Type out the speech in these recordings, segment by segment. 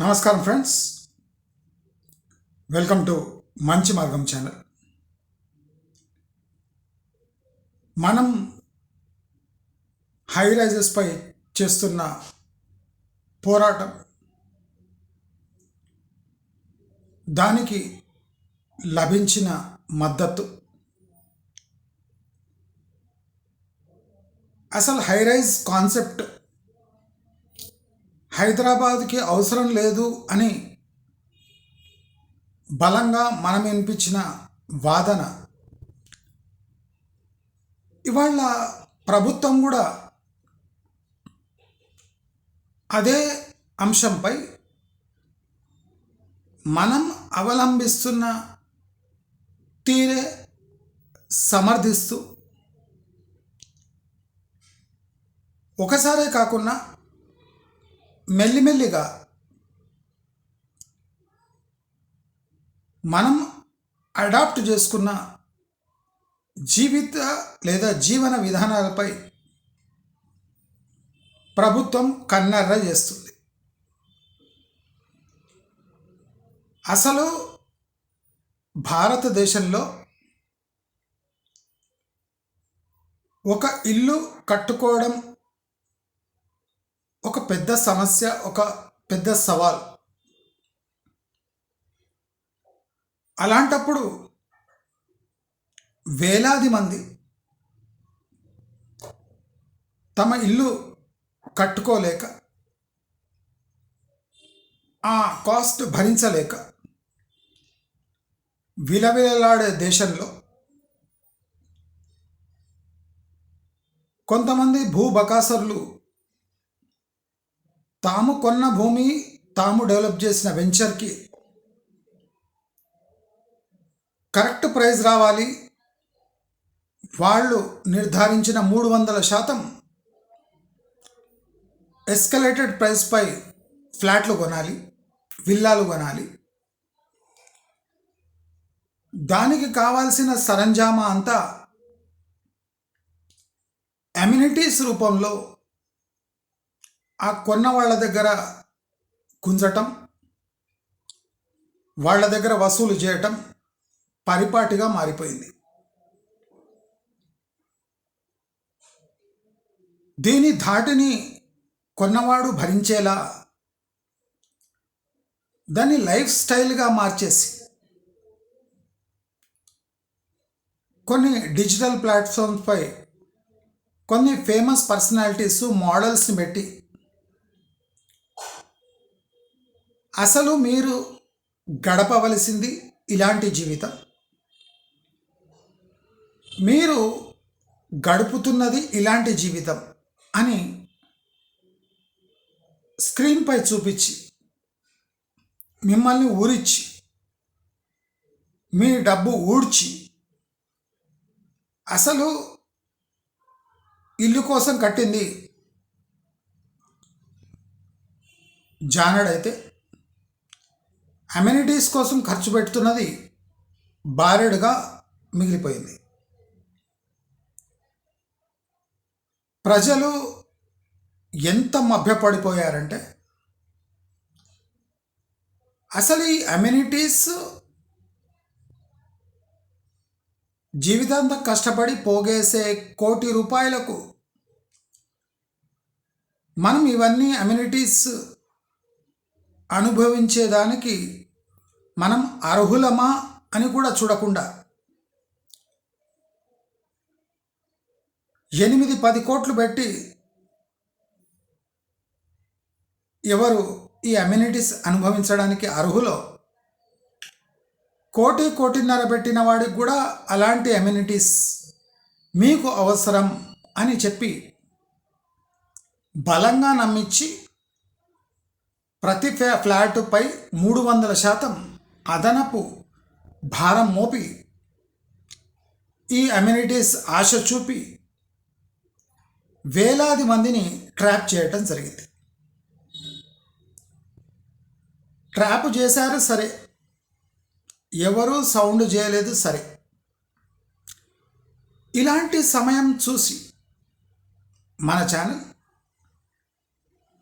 నమస్కారం friends. Welcome to మంచి మార్గం ఛానల్. మనం హై రైజెస్పై చేస్తున్న పోరాటం దానికి లభించిన మద్దతు. అసలు హై రైజ్ కాన్సెప్ట్ హైదరాబాద్కి అవసరం లేదు అని బలంగా మనం వినిపించిన వాదన. ఇవాళ ప్రభుత్వం కూడా అదే అంశంపై మనం అవలంబిస్తున్న తీరే సమర్థిస్తూ ఒకసారే కాకుండా మెల్లిమెల్లిగా మనం అడాప్ట్ చేసుకున్న జీవిత లేదా జీవన విధానాలపై ప్రభుత్వం కన్నర్ర చేస్తుంది. అసలు భారతదేశంలో ఒక ఇల్లు కట్టుకోవడం ఒక పెద్ద సమస్య ఒక పెద్ద సవాల్. అలాంటప్పుడు వేలాది మంది తమ ఇల్లు కట్టుకోలేక ఆ కాస్ట్ భరించలేక విలవిలలాడే దేశంలో కొంతమంది భూబకాసరులు తాము కొన్న భూమి తాము డెవలప్ చేసిన వెంచర్కి కరెక్ట్ ప్రైస్ రావాలి. వాళ్ళు నిర్ధారించిన మూడు వందల శాతం ఎస్కలేటెడ్ ప్రైస్పై ఫ్లాట్లు కొనాలి విల్లాలు కొనాలి. దానికి కావాల్సిన సరంజామా అంతా అమ్యూనిటీస్ రూపంలో ఆ కొన్న వాళ్ళ దగ్గర గుంజటం వాళ్ళ దగ్గర వసూలు చేయటం పరిపాటిగా మారిపోయింది. దీని ధాటిని కొన్నవాడు భరించేలా దాన్ని లైఫ్ స్టైల్గా మార్చేసి కొన్ని డిజిటల్ ప్లాట్ఫామ్స్పై కొన్ని ఫేమస్ పర్సనాలిటీస్ మోడల్స్ని పెట్టి అసలు మీరు గడపవలసింది ఇలాంటి జీవితం? మీరు గడుపుతున్నది ఇలాంటి జీవితం అని స్క్రీన్పై చూపించి మిమ్మల్ని ఊరిచ్చి మీ డబ్బు ఊడ్చి అసలు ఇల్లు కోసం కట్టింది జానడైతే అమెనిటీస్ కోసం ఖర్చు పెడుతున్నది బారెడుగా మిగిలిపోయింది. ప్రజలు ఎంత మభ్యపడిపోయారంటే అసలు ఈ అమ్యూనిటీస్ జీవితాంతం కష్టపడి పోగేసే కోటి రూపాయలకు మనం ఇవన్నీ అమ్యూనిటీస్ అనుభవించేదానికి మనం అర్హులమా అని కూడా చూడకుండా ఎనిమిది పది కోట్లు పెట్టి ఎవరు ఈ అమ్యూనిటీస్ అనుభవించడానికి అర్హులో? కోటి కోటిన్నర పెట్టిన వాడికి కూడా అలాంటి అమ్యూనిటీస్ మీకు అవసరం అని చెప్పి బలంగా నమ్మించి ప్రతి ఫ్లా ఫ్లాటుపై మూడు వందల శాతం అదనపు భారం మోపి ఈ అమ్యూనిటీస్ ఆశ చూపి వేలాది మందిని ట్రాప్ చేయటం జరిగింది. ట్రాప్ చేశారు సరే. ఎవరూ సౌండ్ చేయలేదు సరే. ఇలాంటి సమయం చూసి మన ఛానల్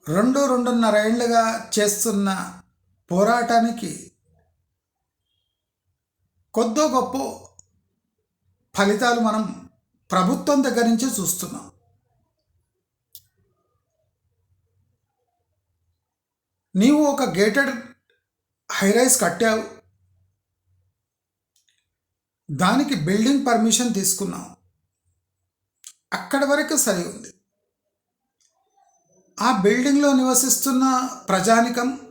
రెండు రెండున్నర ఏళ్ళుగా చేస్తున్న పోరాటానికి కొద్దో గొప్ప ఫలితాలు మనం ప్రభుత్వం దగ్గర నుంచే చూస్తున్నాం. నీవు ఒక గేటెడ్ హైరైస్ కట్టావు. దానికి బిల్డింగ్ పర్మిషన్ తీసుకున్నావు. అక్కడి వరకు సరి ఉంది. ఆ బిల్డింగ్లో నివసిస్తున్న ప్రజానికం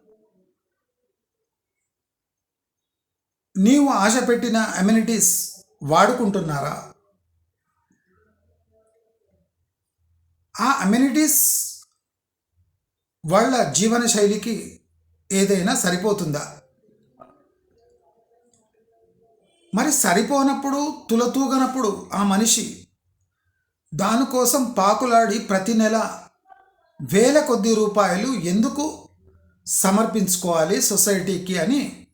నీవు ఆశ పెట్టిన అమ్యూనిటీస్ వాడుకుంటున్నారా? ఆ అమ్యూనిటీస్ వాళ్ళ జీవన శైలికి ఏదైనా సరిపోతుందా? మరి సరిపోనప్పుడు తులతూగనప్పుడు ఆ మనిషి దానికోసం పాకులాడి ప్రతి నెల వేల కొద్ది రూపాయలు ఎందుకు సమర్పించుకోవాలి సొసైటీకి అని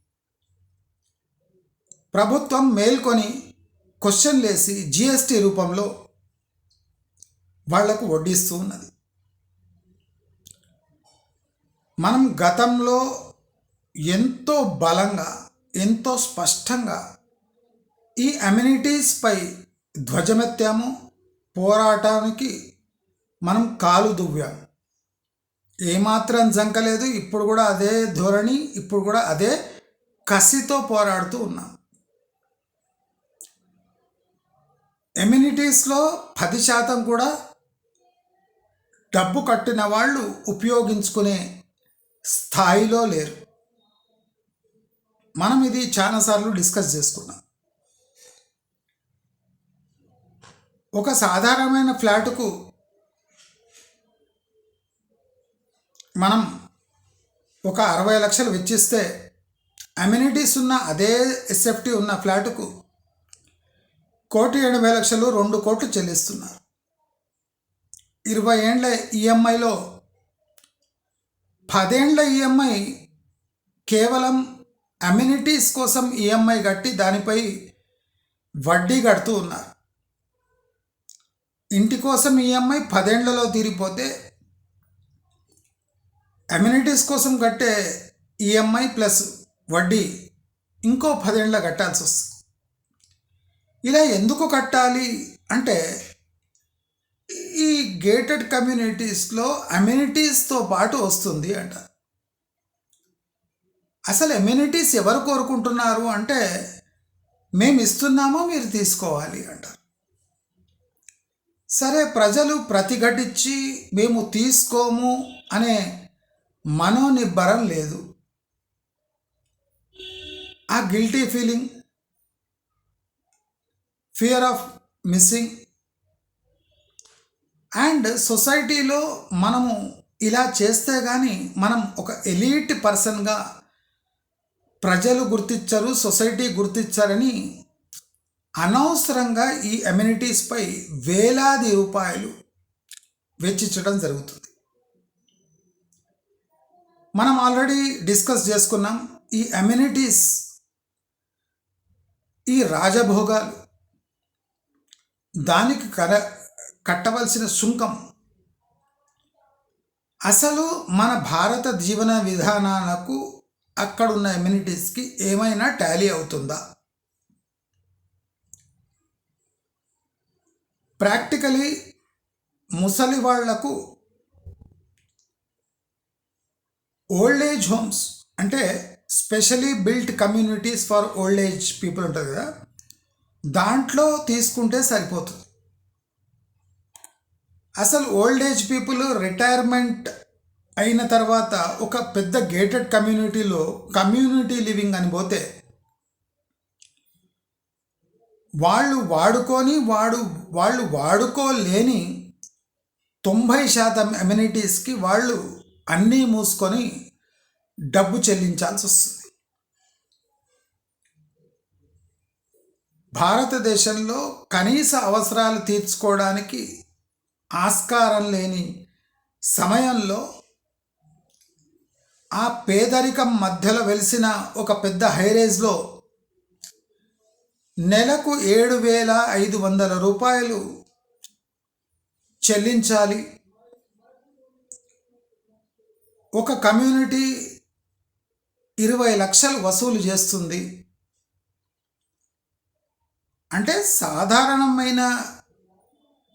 ప్రభుత్వం మేల్కొని క్వశ్చన్ లేసి జిఎస్టి రూపంలో వాళ్ళకు వడ్డిస్తూ ఉన్నది. మనం గతంలో ఎంతో బలంగా ఎంతో స్పష్టంగా ఈ అమ్యూనిటీస్పై ధ్వజమెత్తాము. పోరాటానికి మనం కాలు దువ్వాము. ఏమాత్రం జంకలేదు ఇప్పుడు కూడా అదే ధోరణి ఇప్పుడు కూడా అదే కసితో పోరాడుతూ ఉన్నాం ఎమ్యూనిటీస్లో పది శాతం కూడా డబ్బు కట్టిన వాళ్ళు ఉపయోగించుకునే స్థాయిలో లేరు. మనం ఇది చాలాసార్లు డిస్కస్ చేసుకున్నాం. ఒక సాధారణమైన ఫ్లాటుకు మనం ఒక అరవై లక్షలు వెచ్చిస్తే అమ్యూనిటీస్ ఉన్న అదే ఎస్ఎఫ్టీ ఉన్న ఫ్లాటుకు కోటి ఎనభై లక్షలు రెండు కోట్లు చెల్లిస్తున్నారు. ఇరవై ఏండ్ల ఈఎంఐలో పదేండ్ల ఈఎంఐ కేవలం అమ్యూనిటీస్ కోసం ఈఎంఐ కట్టి దానిపై వడ్డీ కడుతూ ఉన్నారు. ఇంటి కోసం ఈఎంఐ పదేండ్లలో తీరిపోతే అమ్యూనిటీస్ కోసం కట్టే ఈఎంఐ ప్లస్ వడ్డీ ఇంకో పదేండ్ల కట్టాల్సి వస్తుంది. ఇలా ఎందుకు కట్టాలి? అంటే ఈ గేటెడ్ కమ్యూనిటీస్లో అమ్యూనిటీస్తో పాటు వస్తుంది అంట. అసలు అమ్యూనిటీస్ ఎవరు కోరుకుంటున్నారు అంటే మేము ఇస్తున్నామో మీరు తీసుకోవాలి అంటారు సరే ప్రజలు ప్రతిఘటించి మేము తీసుకోము అనే మనోనిబ్బరం లేదు. ఆ guilty feeling fear of missing. And సొసైటీలో మనము ఇలా చేస్తే కానీ మనం ఒక ఎలీట్ పర్సన్గా ప్రజలు గుర్తించరు సొసైటీ గుర్తించారని అనవసరంగా ఈ అమ్యూనిటీస్పై వేలాది రూపాయలు వెచ్చించడం జరుగుతుంది. మనం ఆల్రెడీ డిస్కస్ చేసుకున్నాం ఈ అమ్యూనిటీస్ ఈ రాజభోగాలు దానికి కర కట్టవలసిన సుంకం. అసలు మన భారత జీవన విధానాలకు అక్కడున్న ఎమ్యూనిటీస్కి ఏమైనా టాలీ అవుతుందా? ప్రాక్టికలీ ముసలి వాళ్ళకు ఓల్డ్ ఏజ్ హోమ్స్ అంటే specially built communities for old age people ఉంటుంది కదా దాంట్లో తీసుకుంటే సరిపోతుంది. అసలు ఓల్డ్ ఏజ్ పీపుల్ రిటైర్మెంట్ అయిన తర్వాత ఒక పెద్ద గేటెడ్ కమ్యూనిటీలో కమ్యూనిటీ లివింగ్ అని పోతే వాళ్ళు వాడుకొని వాడు వాళ్ళు వాడుకోలేని తొంభై శాతం అమ్యూనిటీస్కి వాళ్ళు అన్నీ మూసుకొని డబ్బు చెల్లించాల్సి వస్తుంది. భారతదేశంలో కనీస అవసరాలు తీర్చుకోవడానికి ఆస్కారం లేని సమయంలో ఆ పేదరికం మధ్యలో వెలిసిన ఒక పెద్ద హైరేజ్లో నెలకు ఏడు వేల ఐదు వందల రూపాయలు చెల్లించాలి. ఒక కమ్యూనిటీ ఇరవై లక్షలు వసూలు చేస్తుంది. అంటే సాధారణమైన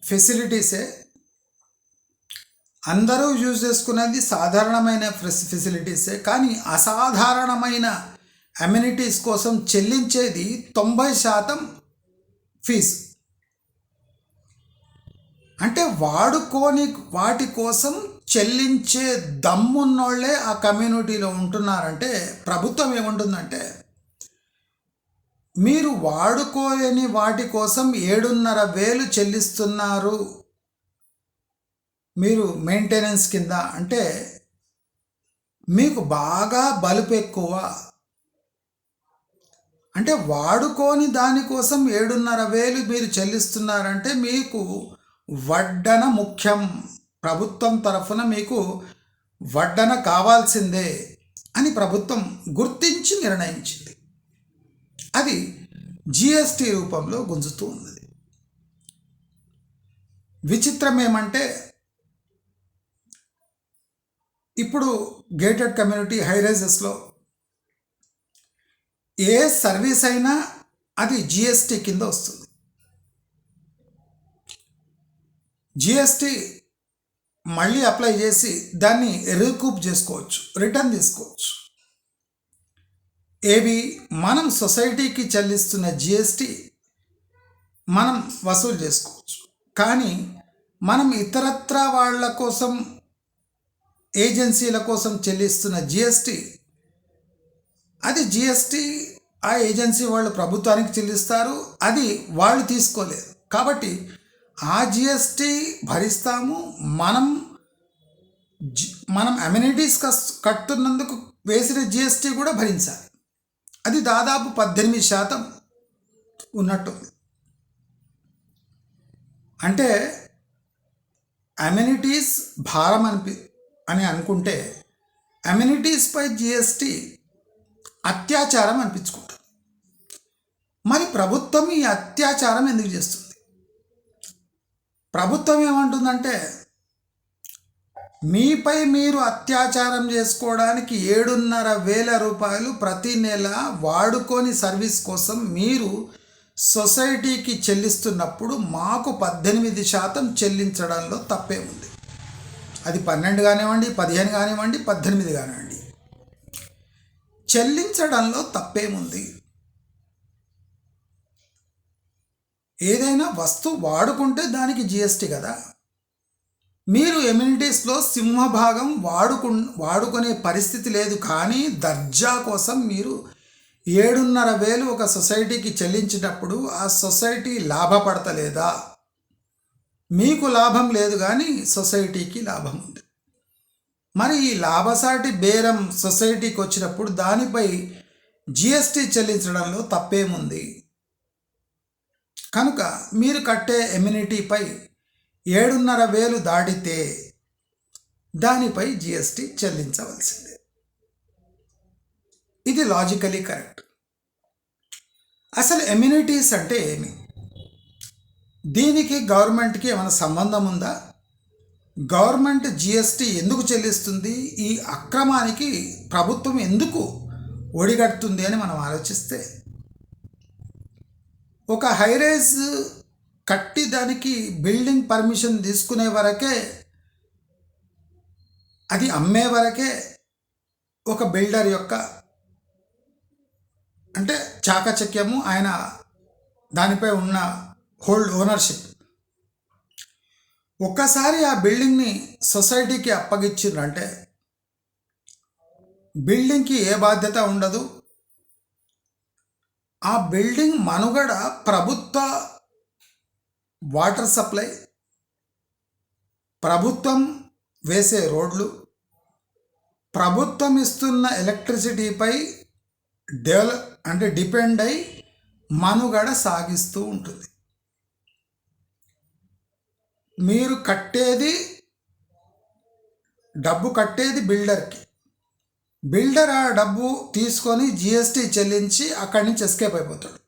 ఫెసిలిటీసే అందరూ యూజ్ చేసుకునేది సాధారణమైన ఫెసి ఫెసిలిటీసే కానీ అసాధారణమైన అమ్యూనిటీస్ కోసం చెల్లించేది తొంభై శాతం ఫీజు అంటే వాడుకోని వాటి కోసం చెల్లించే దమ్మున్నోళ్ళే ఆ కమ్యూనిటీలో ఉంటున్నారంటే ప్రభుత్వం ఏముంటుందంటే మీరు వాడుకోలేని వాటి కోసం ఏడున్నర వేలు చెల్లిస్తున్నారు. మీరు మెయింటెనెన్స్ కింద అంటే మీకు బాగా బలుపు ఎక్కువ. అంటే వాడుకోని దానికోసం ఏడున్నర వేలు మీరు చెల్లిస్తున్నారంటే మీకు వడ్డన ముఖ్యం. ప్రభుత్వం తరఫున మీకు వడ్డన కావాల్సిందే అని ప్రభుత్వం గుర్తించి నిర్ణయించింది. అది జిఎస్టీ రూపంలో గుంజుతూ ఉన్నది. విచిత్రం ఏమంటే ఇప్పుడు గేటెడ్ కమ్యూనిటీ హైరైజెస్లో ఏ సర్వీస్ అయినా అది జిఎస్టి కింద వస్తుంది. జిఎస్టీ మళ్ళీ అప్లై చేసి దాన్ని రీకూప్ చేసుకోవచ్చు రిటర్న్ తీసుకోవచ్చు. ఏవి మనం సొసైటీకి చెల్లిస్తున్న జిఎస్టి మనం వసూలు చేసుకోవచ్చు. కానీ మనం ఇతరత్ర వాళ్ళ కోసం ఏజెన్సీల కోసం చెల్లిస్తున్న జిఎస్టీ అది జిఎస్టీ ఆ ఏజెన్సీ వాళ్ళు ప్రభుత్వానికి చెల్లిస్తారు అది వాళ్ళు తీసుకోలేరు. కాబట్టి ఆ జిఎస్టి భరిస్తాము మనం మనం అమ్యూనిటీస్ కట్టున్నందుకు వేసిన జిఎస్టీ కూడా భరించాలి. అది దాదాపు పద్దెనిమిది శాతం ఉన్నట్టుంది అంటే అమ్యూనిటీస్ భారం అనిపి అని అనుకుంటే అమ్యూనిటీస్పై జిఎస్టి అత్యాచారం అనిపించుకుంటుంది. మరి ప్రభుత్వం ఈ అత్యాచారం ఎందుకు చేస్తుంది? ప్రభుత్వం ఏమంటుందంటే మీపై మీరు అత్యాచారం చేసుకోవడానికి ఏడున్నర వేల రూపాయలు ప్రతి నెల వాడుకొని సర్వీస్ కోసం మీరు సొసైటీకి చెల్లిస్తున్నప్పుడు మాకు పద్దెనిమిది శాతం చెల్లించడంలో తప్పే ఉంది. అది పన్నెండు కానివ్వండి పదిహేను కానివ్వండి పద్దెనిమిది కానివ్వండి. చెల్లించడంలో తప్పేముంది ఏదైనా వస్తువు వాడుకుంటే దానికి జిఎస్టీ కదా. మీరు ఎమ్యూనిటీస్లో సింహభాగం వాడుకు వాడుకునే పరిస్థితి లేదు కానీ దర్జా కోసం మీరు ఏడున్నర వేలు ఒక సొసైటీకి చెల్లించేటప్పుడు ఆ సొసైటీ లాభపడతలేదా? మీకు లాభం లేదు కానీ సొసైటీకి లాభం ఉంది. మరి ఈ లాభసాటి బేరం సొసైటీకి వచ్చినప్పుడు దానిపై జిఎస్టీ చెల్లించడంలో తప్పేముంది? కనుక మీరు కట్టే ఎమ్యూనిటీపై ఏడున్నర వేలు దాటితే దానిపై జిఎస్టీ చెల్లించవలసిందే. ఇది లాజికలీ కరెక్ట్. అసలు ఎమ్యూనిటీస్ అంటే ఏమి? దీనికి గవర్నమెంట్కి ఏమైనా సంబంధం ఉందా? గవర్నమెంట్ జిఎస్టీ ఎందుకు చెల్లిస్తుంది? ఈ అక్రమానికి ప్రభుత్వం ఎందుకు ఒడిగడుతుంది అని మనం ఆలోచిస్తే ఒక హైరేజ్ కట్టి దానికి బిల్డింగ్ పర్మిషన్ తీసుకునే వరకే అది అమ్మే వరకే ఒక బిల్డర్ యొక్క అంటే చాకచక్యము ఆయన దానిపై ఉన్న హోల్డ్ ఓనర్షిప్. ఒక్కసారి ఆ బిల్డింగ్ని సొసైటీకి అప్పగించిండ్రంటే బిల్డింగ్కి ఏ బాధ్యత ఉండదు. ఆ బిల్డింగ్ మనుగడ ప్రభుత్వ వాటర్ సప్లై ప్రభుత్వం వేసే రోడ్లు ప్రభుత్వం ఇస్తున్న ఎలక్ట్రిసిటీపై డెవలప్ అంటే డిపెండ్ అయి మనుగడ సాగిస్తూ ఉంటుంది. మీరు కట్టేది డబ్బు కట్టేది బిల్డర్కి. బిల్డర్ ఆ డబ్బు తీసుకొని జిఎస్టీ చెల్లించి అక్కడి నుంచి ఎస్కేప్ అయిపోతాడు.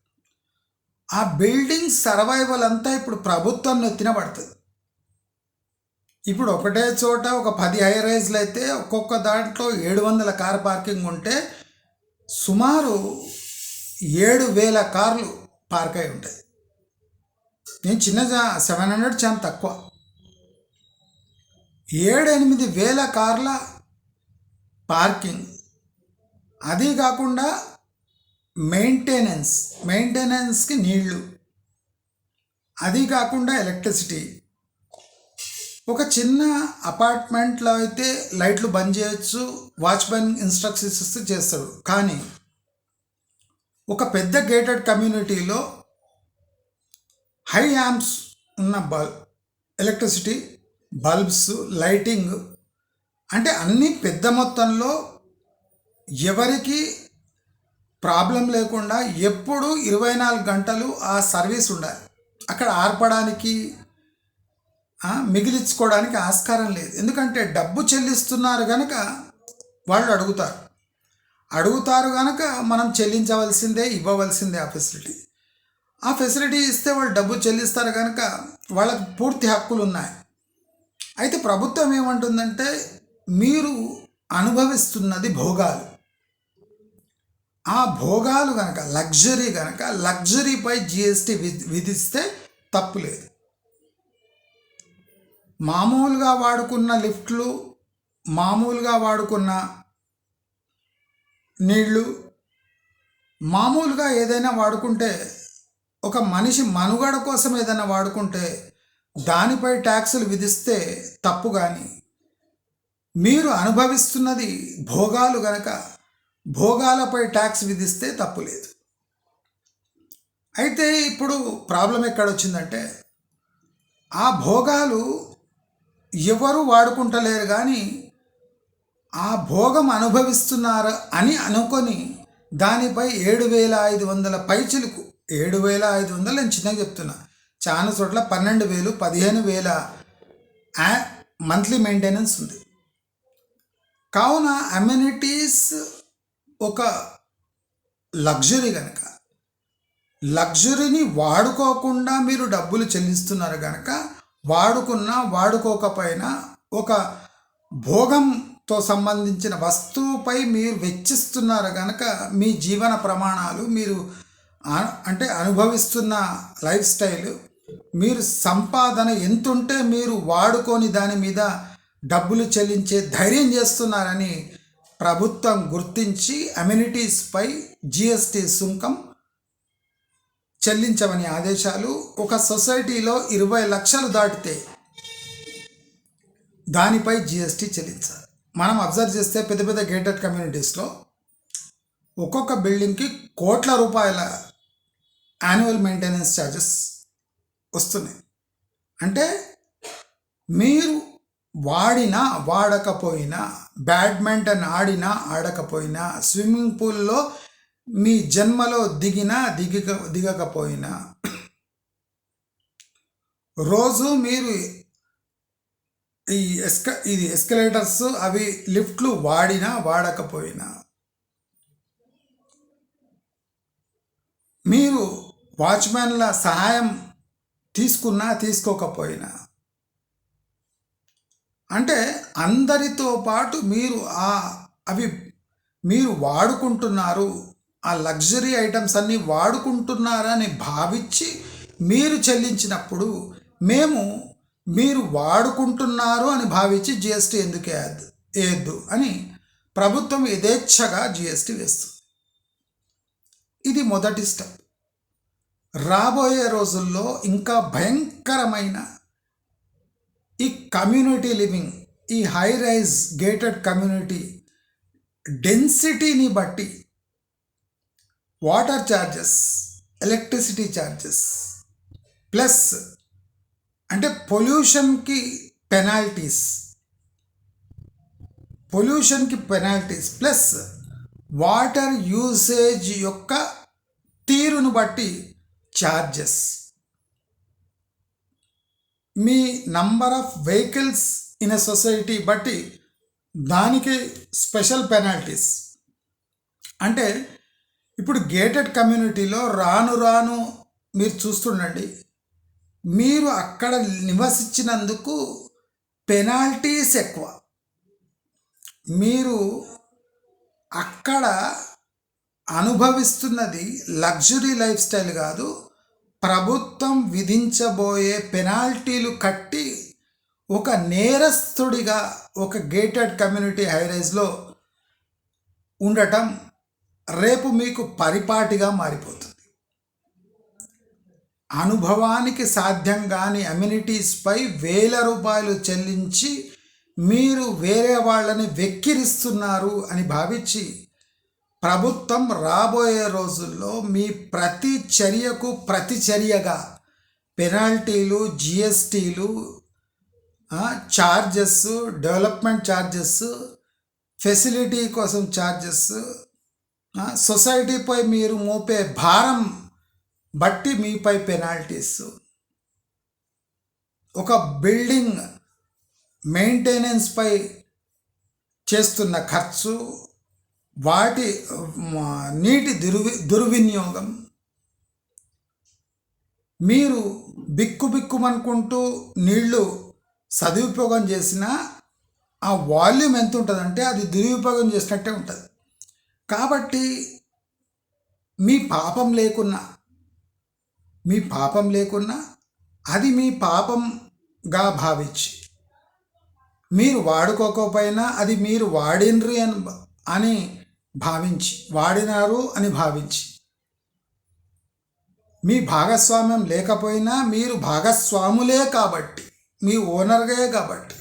ఆ బిల్డింగ్ సర్వైవల్ అంతా ఇప్పుడు ప్రభుత్వం నెత్తిన పడుతుంది. ఇప్పుడు ఒకటే చోట ఒక పది హై రైజ్లు అయితే ఒక్కొక్క దాంట్లో ఏడు వందల కార్ పార్కింగ్ ఉంటే సుమారు ఏడు వేల కార్లు పార్క్ అయి ఉంటాయి. నేను చిన్న సెవెన్ హండ్రెడ్ చాలా తక్కువ. ఏడు ఎనిమిది వేల కార్ల పార్కింగ్. అది కాకుండా మెయింటెనెన్స్ మెయింటెనెన్స్కి నీళ్ళు అది కాకుండా ఎలక్ట్రిసిటీ. ఒక చిన్న అపార్ట్మెంట్లో అయితే లైట్లు బంద్ చేయొచ్చు వాచ్మెన్ ఇన్స్ట్రక్షన్స్ ఇస్తే చేస్తాడు. కానీ ఒక పెద్ద గేటెడ్ కమ్యూనిటీలో హై యాంప్స్ ఉన్న బల్ ఎలక్ట్రిసిటీ బల్బ్స్ లైటింగ్ అంటే అన్నీ పెద్ద మొత్తంలో ఎవరికి ప్రాబ్లం లేకుండా ఎప్పుడు ఇరవై నాలుగు గంటలు ఆ సర్వీస్ ఉండాలి. అక్కడ ఆర్పడానికి మిగిలించుకోవడానికి ఆస్కారం లేదు. ఎందుకంటే డబ్బు చెల్లిస్తున్నారు కనుక వాళ్ళు అడుగుతారు. అడుగుతారు కనుక మనం చెల్లించవలసిందే ఇవ్వవలసిందే ఆ ఫెసిలిటీ. ఆ ఫెసిలిటీ ఇస్తే వాళ్ళు డబ్బు చెల్లిస్తారు కనుక వాళ్ళకి పూర్తి హక్కులు ఉన్నాయి. అయితే ప్రభుత్వం ఏమంటుందంటే మీరు అనుభవిస్తున్నది భోగాలు. ఆ భోగాలు కనుక లగ్జరీ కనుక లగ్జరీపై జిఎస్టీ విధిస్తే తప్పు లేదు. మామూలుగా వాడుకున్న లిఫ్ట్లు మామూలుగా వాడుకున్న నీళ్ళు మామూలుగా ఏదైనా వాడుకుంటే ఒక మనిషి మనుగడ కోసం ఏదైనా వాడుకుంటే దానిపై ట్యాక్సులు విధిస్తే తప్పు కానీ మీరు అనుభవిస్తున్నది భోగాలు గనక భోగాలపై ట్యాక్స్ విధిస్తే తప్పు లేదు. అయితే ఇప్పుడు ప్రాబ్లం ఎక్కడొచ్చిందంటే ఆ భోగాలు ఎవరు వాడుకుంటలేరు కానీ ఆ భోగం అనుభవిస్తున్నారు అని అనుకొని దానిపై ఏడు వేల ఐదు వందల పైచిలుకు ఏడు వేల ఐదు వందలు నేను చిన్నగా చెప్తున్నా. చాలా చోట్ల పన్నెండు వేలు పదిహేను వేల మంత్లీ మెయింటెనెన్స్ ఉంది. కావున అమ్యూనిటీస్ ఒక లగ్జరీ కనుక లగ్జరీని వాడుకోకుండా మీరు డబ్బులు చెల్లిస్తున్నారు కనుక వాడుకున్నా వాడుకోకపోయినా ఒక భోగంతో సంబంధించిన వస్తువుపై మీరు వెచ్చిస్తున్నారు కనుక మీ జీవన ప్రమాణాలు మీరు అంటే అనుభవిస్తున్న లైఫ్ స్టైల్ మీరు సంపాదన ఎంతుంటే మీరు వాడుకొని దాని మీద డబ్బులు చెల్లించే ధైర్యం చేస్తున్నారని ప్రభుత్వం గుర్తించి అమ్యూనిటీస్పై జిఎస్టి సుంకం చెల్లించమని ఆదేశాలు ఒక సొసైటీలో ఇరవై లక్షలు దాటితే దానిపై జిఎస్టీ చెల్లించాలి. మనం అబ్జర్వ్ చేస్తే పెద్ద పెద్ద గేటెడ్ కమ్యూనిటీస్లో ఒక్కొక్క బిల్డింగ్కి కోట్ల రూపాయల యాన్యువల్ మెయింటెనెన్స్ ఛార్జెస్ వస్తున్నాయి. అంటే మీరు వాడినా వాడకపోయినా బ్యాడ్మింటన్ ఆడినా ఆడకపోయినా స్విమ్మింగ్ పూల్లో మీ జన్మలో దిగినా దిగక దిగకపోయినా రోజు మీరు ఈ ఎస్క ఇది ఎస్కలేటర్స్ అవి లిఫ్ట్లు వాడినా వాడకపోయినా. మీరు వాచ్మెన్ల సహాయం తీసుకున్నా తీసుకోకపోయినా. అంటే అందరితో పాటు మీరు ఆ అవి మీరు వాడుకుంటున్నారు ఆ లగ్జరీ ఐటమ్స్ అన్నీ వాడుకుంటున్నారని భావించి మీరు చెల్లించినప్పుడు మేము మీరు వాడుకుంటున్నారు అని భావించి జిఎస్టీ ఎందుకు వేయద్దు వేయద్దు అని ప్రభుత్వం యథేచ్ఛగా జిఎస్టీ వేస్తుంది. ఇది మొదటి స్టెప్. రాబోయే రోజుల్లో ఇంకా భయంకరమైన ఈ కమ్యూనిటీ లివింగ్ ఈ హై రైజ్ గేటెడ్ కమ్యూనిటీ డెన్సిటీని బట్టి water charges electricity charges plus అంటే పొల్యూషన్కి పెనాల్టీస్ పొల్యూషన్కి పెనాల్టీస్ ప్లస్ వాటర్ యూసేజ్ యొక్క తీరును బట్టి charges me number of vehicles in a society బట్టి దానికి స్పెషల్ పెనాల్టీస్ అంటే ఇప్పుడు గేటెడ్ కమ్యూనిటీలో రాను రాను మీరు చూస్తుండండి మీరు అక్కడ నివసించినందుకు పెనాల్టీస్ ఎక్కువ. మీరు అక్కడ అనుభవిస్తున్నది లగ్జరీ లైఫ్ స్టైల్ కాదు ప్రభుత్వం విధించబోయే పెనాల్టీలు కట్టి ఒక నేరస్తుడిగా ఒక గేటెడ్ కమ్యూనిటీ హైరైజ్లో ఉండటం రేపు మీకు పరిపాటిగా మారిపోతుంది. అనుభవానికి సాధ్యం కాని అమ్యూనిటీస్పై వేల రూపాయలు చెల్లించి మీరు వేరే వాళ్ళని వెక్కిరిస్తున్నారు అని భావించి ప్రభుత్వం రాబోయే రోజుల్లో మీ ప్రతి చర్యకు ప్రతి చర్యగా పెనాల్టీలు జిఎస్టీలు ఛార్జెస్ డెవలప్మెంట్ ఛార్జెస్ ఫెసిలిటీ కోసం ఛార్జెస్ సొసైటీపై మీరు మోపే భారం బట్టి మీపై పెనాల్టీస్. ఒక బిల్డింగ్ మెయింటెనెన్స్పై చేస్తున్న ఖర్చు వాటి నీటి దుర్వి దుర్వినియోగం. మీరు బిక్కు బిక్కుమనుకుంటూ నీళ్ళు సదుపయోగం చేసినా ఆ వాల్యూమ్ ఎంత ఉంటుందంటే అది దుర్వినియోగం చేసినట్టే ఉంటుంది. కాబట్టి మీ పాపం లేకున్నా మీ పాపం లేకున్నా అది మీ పాపంగా భావించి మీరు వాడుకోకపోయినా అది మీరు వాడినరు అని అని భావించి వాడినారు అని భావించి. మీ భాగస్వామ్యం లేకపోయినా మీరు భాగస్వాములే కాబట్టి మీ ఓనర్గే కాబట్టి.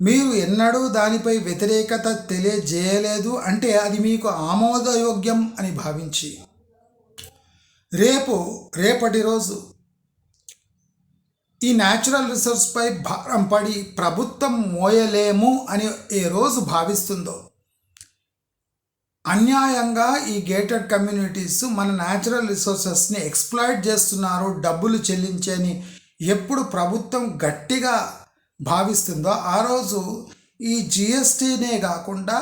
మీరు ఎన్నడూ దానిపై వ్యతిరేకత తెలియజేయలేదు అంటే అది మీకు ఆమోదయోగ్యం అని భావించి. రేపు రేపటి రోజు ఈ న్యాచురల్ రిసోర్స్పై భారం పడి ప్రభుత్వం మోయలేము అని ఏ రోజు భావిస్తుందో అన్యాయంగా ఈ గేటెడ్ కమ్యూనిటీస్ మన న్యాచురల్ రిసోర్సెస్ని ఎక్స్ప్లాయిట్ చేస్తున్నారు డబ్బులు చెల్లించని ఎప్పుడు ప్రభుత్వం గట్టిగా భావిస్తుందో ఆ రోజు ఈ జిఎస్టీనే కాకుండా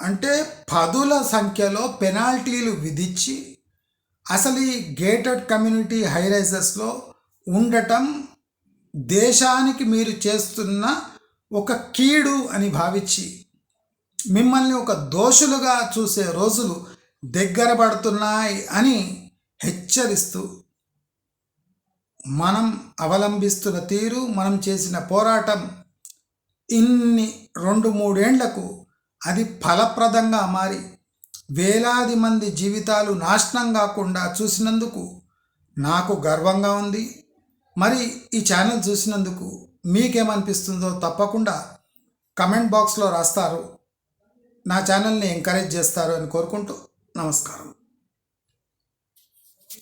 అంటే పదుల సంఖ్యలో పెనాల్టీలు విధించి అసలు ఈ గేటెడ్ కమ్యూనిటీ హైరైజెస్లో ఉండటం దేశానికి మీరు చేస్తున్న ఒక కీడు అని భావించి మిమ్మల్ని ఒక దోషులుగా చూసే రోజులు దగ్గర పడుతున్నాయి అని హెచ్చరిస్తూ మనం అవలంబిస్తున్న తీరు మనం చేసిన పోరాటం ఇన్ని రెండు మూడేండ్లకు అది ఫలప్రదంగా మారి వేలాది మంది జీవితాలు నాశనం కాకుండా చూసినందుకు నాకు గర్వంగా ఉంది. మరి ఈ ఛానల్ చూసినందుకు మీకేమనిపిస్తుందో తప్పకుండా కమెంట్ బాక్స్లో రాస్తారు. నా ఛానల్ని ఎంకరేజ్ చేస్తారు అని కోరుకుంటూ నమస్కారం.